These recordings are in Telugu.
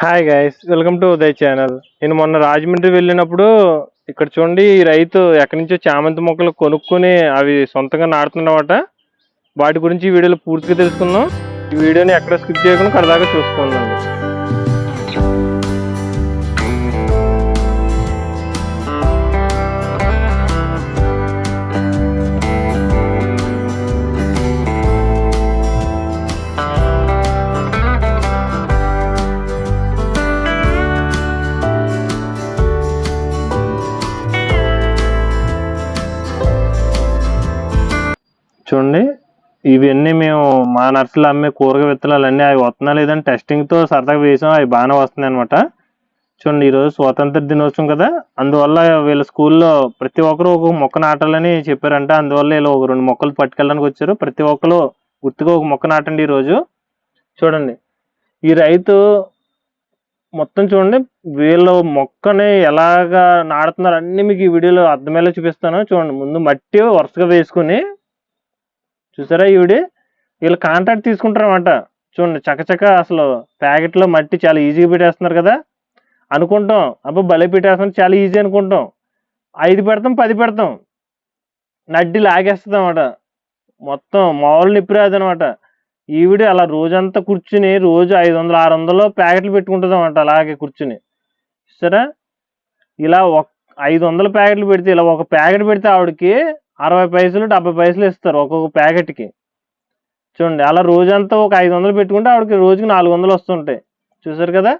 Hi guys welcome to Uday channel నేను మొన్న రాజమండ్రి వెళ్ళినప్పుడు ఇక్కడ చూడండి ఈ రైతు ఎక్కడి నుంచో చామంతి మొక్కలు కొనుక్కొని అవి సొంతంగా నాడుతున్నమాట వాటి గురించి ఈ వీడియోలో పూర్తిగా తెలుసుకుందాం. ఈ వీడియోని ఎక్కడ స్కిప్ చేయకుండా కడదాకా చూసుకుందాం ఇవన్నీ మేము మా నర్సులు అమ్మే కూరగాయ విత్తనాలు అన్నీ అవి వస్తున్నా లేదని టెస్టింగ్తో సరదాగా వేసాం. అవి బాగానే వస్తున్నాయి అనమాట చూడండి ఈరోజు స్వాతంత్ర దినోత్సవం కదా. అందువల్ల వీళ్ళ స్కూల్లో ప్రతి ఒక్కరు ఒక మొక్క నాటాలని చెప్పారంట. అందువల్ల వీళ్ళు ఒక రెండు మొక్కలు పట్టుకెళ్ళడానికి వచ్చారు. ప్రతి ఒక్కరు గుర్తుగా ఒక మొక్క నాటండి ఈరోజు. చూడండి ఈ రైతు మొత్తం చూడండి వీళ్ళు మొక్కని ఎలాగా నాడుతున్నారు అన్ని మీకు ఈ వీడియోలో అర్థమయ్యేలా చూపిస్తాను. చూడండి ముందు మట్టి వరుసగా వేసుకుని చూసారా ఈవిడి? వీళ్ళు కాంట్రాక్ట్ తీసుకుంటారన్నమాట. చూడండి చకచక అసలు ప్యాకెట్లో మట్టి చాలా ఈజీగా పెట్టేస్తున్నారు కదా. అనుకుంటాం అబ్బా భలే పెట్టేస్తాం చాలా ఈజీ అనుకుంటాం. ఐదు పెడతాం పది పెడతాం. నడ్డి లాగేస్తుంది అనమాట మొత్తం మామూలు నిప్పు రాదు అనమాట ఈవిడ అలా రోజంతా కూర్చుని రోజు ఐదు వందలు ఆరు వందలు ప్యాకెట్లు పెట్టుకుంటుంది అనమాట అలాగే కూర్చుని. సరే ఇలా ఒక ఐదు వందల ప్యాకెట్లు పెడితే ఇలా ఒక ప్యాకెట్ పెడితే ఆవిడకి అరవై పైసలు డెబ్బై పైసలు ఇస్తారు ఒక్కొక్క ప్యాకెట్కి. చూడండి అలా రోజంతా ఒక ఐదు వందలు పెట్టుకుంటే ఆవిడకి రోజుకి నాలుగు వందలు వస్తుంటాయి. చూసారు కదా?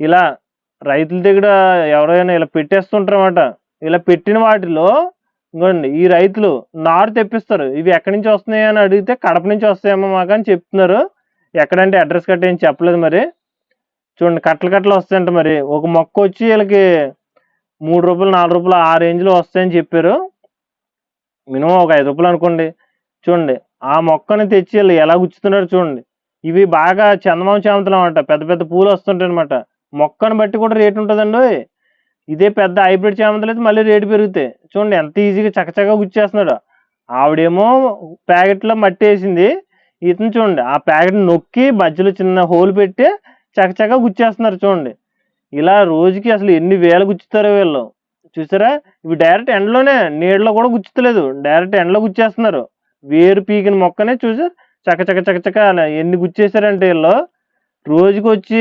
ఇలా రైతుల దగ్గర ఎవరైనా ఇలా పెట్టేస్తుంటారన్నమాట. ఇలా పెట్టిన వాటిలో ఇంకోండి ఈ రైతులు నారు తెప్పిస్తారు. ఇవి ఎక్కడి నుంచి వస్తున్నాయి అని అడిగితే కడప నుంచి వస్తాయేమో మాకు అని చెప్తున్నారు. ఎక్కడంటే అడ్రస్ కట్ట ఏం చెప్పలేదు మరి. చూడండి కట్టలు కట్టలు వస్తాయంట మరి. ఒక మొక్క వచ్చి వీళ్ళకి మూడు రూపాయలు నాలుగు రూపాయలు ఆ రేంజ్లో వస్తాయని చెప్పారు. మినిమం ఒక ఐదు రూపాయలు అనుకోండి. చూడండి ఆ మొక్కని తెచ్చి వీళ్ళు ఎలా గుచ్చుతున్నారు చూడండి. ఇవి బాగా చందమామ చామంతులు అనమాట పెద్ద పెద్ద పూలు వస్తుంటాయి అనమాట మొక్కను బట్టి కూడా రేటు ఉంటుందండి ఇదే పెద్ద హైబ్రిడ్ చామంతులు అయితే మళ్ళీ రేటు పెరుగుతాయి. చూడండి ఎంత ఈజీగా చకచకా గుచ్చేస్తున్నాడు. ఆవిడేమో ప్యాకెట్లో మట్టి వేసింది. ఇతను చూడండి ఆ ప్యాకెట్ నొక్కి మధ్యలో చిన్న హోల్ పెట్టి చకచకా గుచ్చేస్తున్నారు చూడండి. ఇలా రోజుకి అసలు ఎన్ని వేలు గుచ్చుతారో వీళ్ళు. చూసారా? ఇవి డైరెక్ట్ ఎండలోనే నీడలో కూడా గుచ్చుతలేదు. డైరెక్ట్ ఎండలో గుచ్చేస్తున్నారు. వేరు పీకిన మొక్కనే చూసారు చక్క చక్క చక్క చక్క ఎన్ని గుచ్చేసారంటే వీళ్ళు. రోజుకి వచ్చి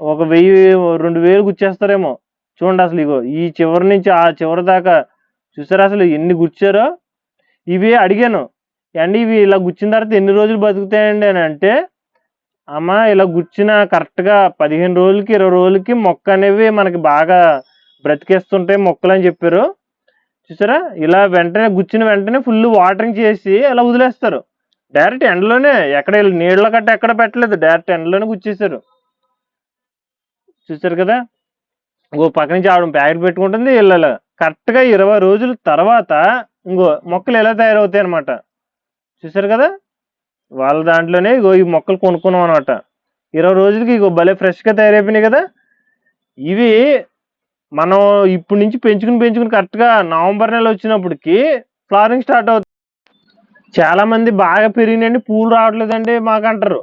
ఒక వెయ్యి రెండు వేలు గుచ్చేస్తారేమో. చూడండి అసలు ఇగో ఈ చివరి నుంచి ఆ చివరి దాకా చూసారా అసలు ఎన్ని గుచ్చారో? ఇవి అడిగాను. అండి ఇవి ఇలా గుచ్చిన తర్వాత ఎన్ని రోజులు బతుకుతాయండి? అని అంటే అమ్మ ఇలా గుచ్చిన కరెక్ట్గా పదిహేను రోజులకి ఇరవై రోజులకి మొక్క అనేవి మనకి బాగా బ్రతికేస్తుంటే మొక్కలు అని చెప్పారు. చూసారా? ఇలా వెంటనే గుచ్చిన వెంటనే ఫుల్ వాటరింగ్ చేసి ఇలా వదిలేస్తారు. డైరెక్ట్ ఎండలోనే ఎక్కడ నీళ్ళ కట్ట ఎక్కడ పెట్టలేదు. డైరెక్ట్ ఎండలోనే గుచ్చేసారు చూసారు కదా? ఇంకో పక్క నుంచి ఆవిడ ప్యాకెట్ పెట్టుకుంటుంది. వీళ్ళు కరెక్ట్గా ఇరవై రోజుల తర్వాత ఇంకో మొక్కలు ఎలా తయారవుతాయి అనమాట చూసారు కదా? వాళ్ళ దాంట్లోనే ఇగో ఈ మొక్కలు కొనుక్కున్నాం అనమాట ఇరవై రోజులకి ఇగో భలే ఫ్రెష్గా తయారైపోయినాయి కదా? ఇవి మనం ఇప్పటి నుంచి పెంచుకుని పెంచుకుని కరెక్ట్గా నవంబర్ నెల వచ్చినప్పటికి ఫ్లవరింగ్ స్టార్ట్ అవుతుంది. చాలామంది బాగా పెరిగినండి పూలు రావట్లేదండి మాకు అంటారు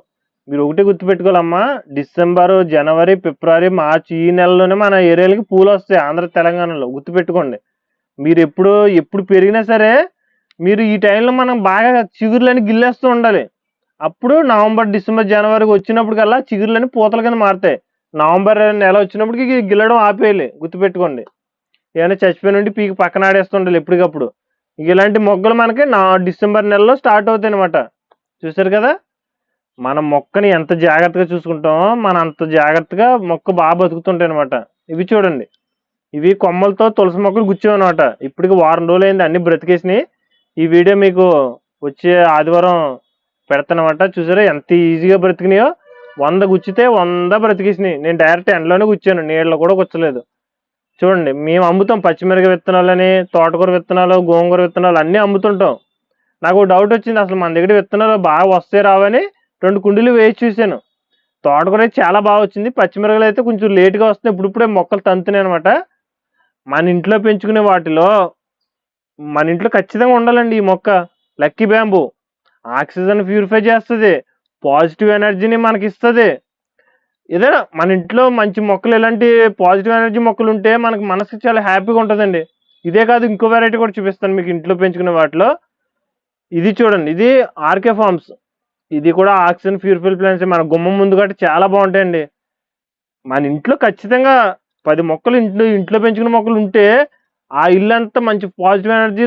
మీరు ఒకటే గుర్తుపెట్టుకోవాలమ్మా డిసెంబర్ జనవరి ఫిబ్రవరి మార్చి ఈ నెలలోనే మన ఏరియాలకి పూలు వస్తాయి ఆంధ్ర తెలంగాణలో. గుర్తుపెట్టుకోండి. మీరు ఎప్పుడు ఎప్పుడు పెరిగినా సరే మీరు ఈ టైంలో మనం బాగా చిగురులని గిల్లేస్తూ ఉండాలి. అప్పుడు నవంబర్ డిసెంబర్ జనవరికి వచ్చినప్పటికల్లా చిగురులని పూతల కింద మారుతాయి. నవంబర్ నెల వచ్చినప్పటికి గిల్లడం ఆపేయాలి గుర్తుపెట్టుకోండి. ఏమైనా చచ్చిపోయిన నుండి పీకి పక్కన ఆడేస్తుండాలి ఎప్పటికప్పుడు. ఇలాంటి మొగ్గలు మనకి నా డిసెంబర్ నెలలో స్టార్ట్ అవుతాయి అనమాట చూసారు కదా? మన మొక్కని ఎంత జాగ్రత్తగా చూసుకుంటామో మన అంత జాగ్రత్తగా మొక్క బాగా బతుకుతుంటాయి అనమాట ఇవి చూడండి. ఇవి కొమ్మలతో తులసి మొక్కలు గుచ్చామన్నమాట ఇప్పటికి వారం రోజులు అయింది అన్ని బ్రతికేసినాయి. ఈ వీడియో మీకు వచ్చే ఆదివారం పెడతానమాట. చూసారా ఎంత ఈజీగా బ్రతికినాయో? వంద గుచ్చితే వంద బ్రతికిసినాయి. నేను డైరెక్ట్ ఎండలోనే గుచ్చాను. నీళ్ళలో కూడా గుచ్చలేదు. చూడండి మేము అమ్ముతాం. పచ్చిమిరక విత్తనాలని తోటకూర విత్తనాలు గోంగూర విత్తనాలు అన్నీ అమ్ముతుంటాం. నాకు డౌట్ వచ్చింది. అసలు మన దగ్గర విత్తనాలు బాగా వస్తాయి రావని రెండు కుండీలు వేసి చూశాను. తోటకూర అయితే చాలా బాగా వచ్చింది. పచ్చిమిరకలు అయితే కొంచెం లేట్గా వస్తున్నాయి. ఇప్పుడిప్పుడే మొక్కలు తంతున్నాయి అనమాట మన ఇంట్లో పెంచుకునే వాటిలో మన ఇంట్లో ఖచ్చితంగా ఉండాలండి ఈ మొక్క. Lucky bamboo. ఆక్సిజన్ ప్యూరిఫై చేస్తుంది. పాజిటివ్ ఎనర్జీని మనకి ఇస్తుంది ఏదైనా మన ఇంట్లో మంచి మొక్కలు ఇలాంటి పాజిటివ్ ఎనర్జీ మొక్కలు ఉంటే మనకు మనసు చాలా హ్యాపీగా ఉంటుందండి. ఇదే కాదు ఇంకో వెరైటీ కూడా చూపిస్తాను మీకు ఇంట్లో పెంచుకునే వాటిలో. ఇది చూడండి ఇది ఆర్కే ఫార్మ్స్. ఇది కూడా ఆక్సిజన్ ప్యూరిఫైల్ ప్లాంట్స్. మన గుమ్మం ముందు కాబట్టి చాలా బాగుంటాయండి. మన ఇంట్లో ఖచ్చితంగా పది మొక్కలు ఇంట్లో ఇంట్లో పెంచుకునే మొక్కలు ఉంటే ఆ ఇల్లు అంతా మంచి పాజిటివ్ ఎనర్జీ